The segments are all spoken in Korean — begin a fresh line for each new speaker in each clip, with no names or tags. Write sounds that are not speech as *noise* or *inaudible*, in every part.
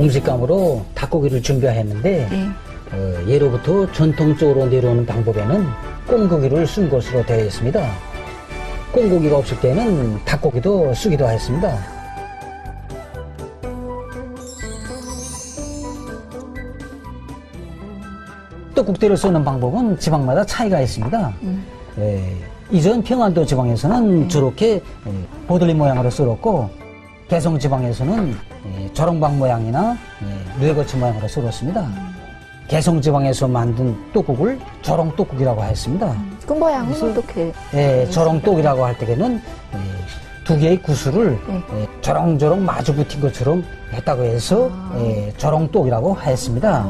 음식감으로 닭고기를 준비했는데
예.
어, 예로부터 전통적으로 내려오는 방법에는 꽁고기를 쓴 것으로 되어 있습니다. 꽁고기가 없을 때는 닭고기도 쓰기도 했습니다. 떡국대를 쓰는 방법은 지방마다 차이가 있습니다.
음.
예, 이전 평안도 지방에서는 저렇게 예, 보들리 모양으로 썰었고 개성 지방에서는 예, 저롱방 모양이나 예, 뇌거치 모양으로 썰었습니다. 개성 지방에서 만든 떡국을 저롱떡국이라고 했습니다.
그 모양은 어떻게?
예, 저롱떡이라고 할 때에는 예, 두 개의 구슬을
네.
예, 저롱저롱 마주 붙인 것처럼 했다고 해서
아.
예, 저롱떡이라고 했습니다.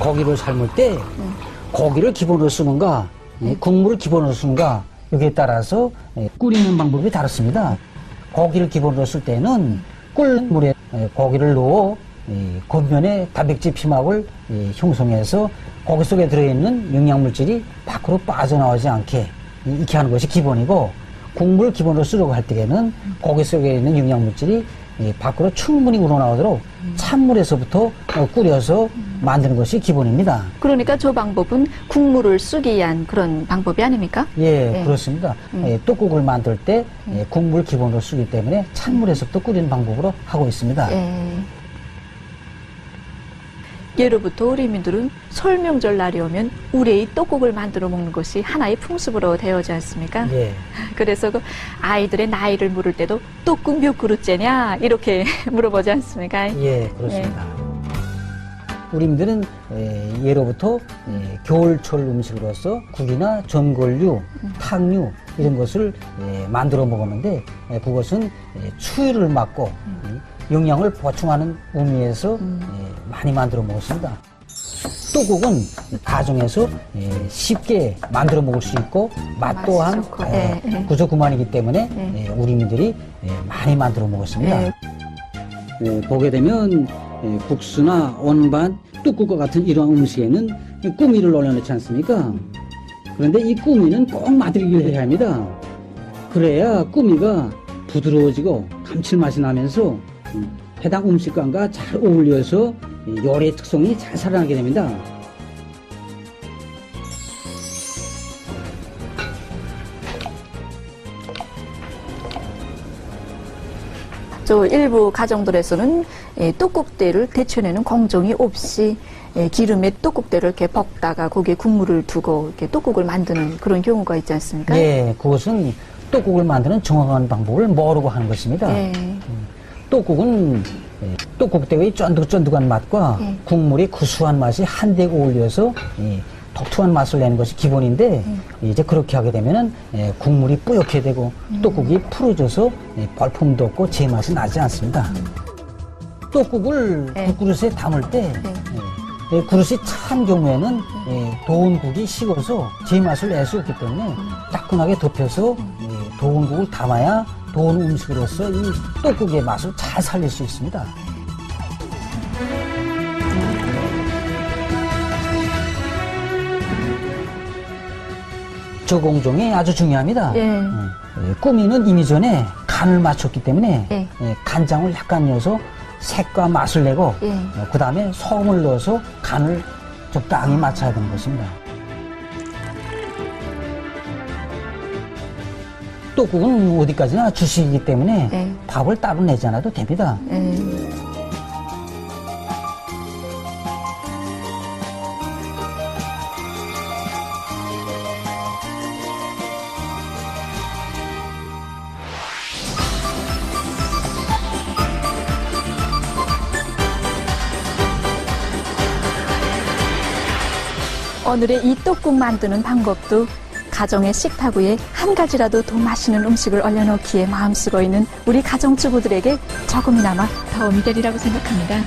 고기를 삶을 때 고기를 기본으로 쓰는가 예, 국물을 기본으로 쓰는가 여기에 따라서 예, 끓이는 방법이 다릅니다. 고기를 기본으로 쓸 때는 끓는 물에 예, 고기를 넣어 이 겉면에 단백질 피막을 이 형성해서 고기 속에 들어있는 영양물질이 밖으로 빠져나오지 않게 이- 익게 하는 것이 기본이고 국물을 기본으로 쓰려고 할 때에는 고기 속에 있는 영양물질이 이 밖으로 충분히 우러나오도록 찬물에서부터 어, 끓여서 만드는 것이 기본입니다.
그러니까 저 방법은 국물을 쓰기 위한 그런 방법이 아닙니까?
예,
네.
그렇습니다. 예, 떡국을 만들 때 예, 국물 기본으로 쓰기 때문에 찬물에서부터 끓이는 방법으로 하고 있습니다.
예. 예로부터 우리민들은 설명절 날이 오면 우레의 떡국을 만들어 먹는 것이 하나의 풍습으로 되어지 않습니까?
예, *laughs*
그래서 그 아이들의 나이를 물을 때도 떡국 몇 그릇째냐 이렇게 *laughs* 물어보지 않습니까?
예, 그렇습니다. 우리민들은 예, 예로부터 예, 겨울철 음식으로서 국이나 전골류, 탕류 이런 것을 예, 만들어 먹었는데 예, 그것은 예, 추위를 막고 이 영양을 보충하는 의미에서 예, 많이 만들어 먹었습니다. 떡국은 가정에서 예, 쉽게 만들어 먹을 수 있고 맛 또한 예,
예, 예.
구조구만이기 때문에
예.
예, 우리민들이 예, 많이 만들어 먹었습니다.
예.
예, 보게 되면 예, 국수나 온반, 뚝국과 같은 이러한 음식에는 이 꾸미를 올려놓지 않습니까? 그런데 이 꾸미는 꼭 만들기를 해야 합니다. 그래야 꾸미가 부드러워지고 감칠맛이 나면서 음, 해당 음식감과 잘 어울려서 이 요리의 특성이 잘 살아나게 됩니다.
저 일부 가정들에서는 예, 떡국대를 데쳐내는 공정이 없이 예, 기름에 떡국대를 이렇게 볶다가 거기에 국물을 두고 이렇게 떡국을 만드는 그런 경우가 있지 않습니까?
예, 그것은 떡국을 만드는 정확한 방법을 모르고 하는 것입니다.
예.
떡국은 예, 떡국대의 쫀득쫀득한 맛과
예.
국물의 구수한 맛이 한데 어울려서 예, 독특한 맛을 내는 것이 기본인데 이제 그렇게 하게 되면은 예, 국물이 뿌옇게 되고 떡국이 푸르져서 예, 벌품도 없고 제맛이 나지 않습니다. 떡국을
예.
국그릇에 담을 때
예.
예, 예, 그릇이 찬 경우에는 예, 더운 국이 식어서 제맛을 낼 수 없기 때문에 따끈하게 덮여서 예, 더운 국을 담아야 더운 음식으로서 이 떡국의 맛을 잘 살릴 수 있습니다. 저 공정이 아주 중요합니다.
예.
예, 꾸미는 이미 전에 간을 맞췄기 때문에
예.
예, 간장을 약간 넣어서 색과 맛을 내고
예.
그 다음에 소금을 넣어서 간을 적당히 맞춰야 되는 것입니다. 떡국은 어디까지나 주식이기 때문에
예.
밥을 따로 내지 않아도 됩니다.
예. 오늘의 이 떡국 만드는 방법도 가정의 식탁 위에 한 가지라도 더 맛있는 음식을 올려놓기에 마음쓰고 있는 우리 가정주부들에게 조금이나마 도움이 되리라고 생각합니다.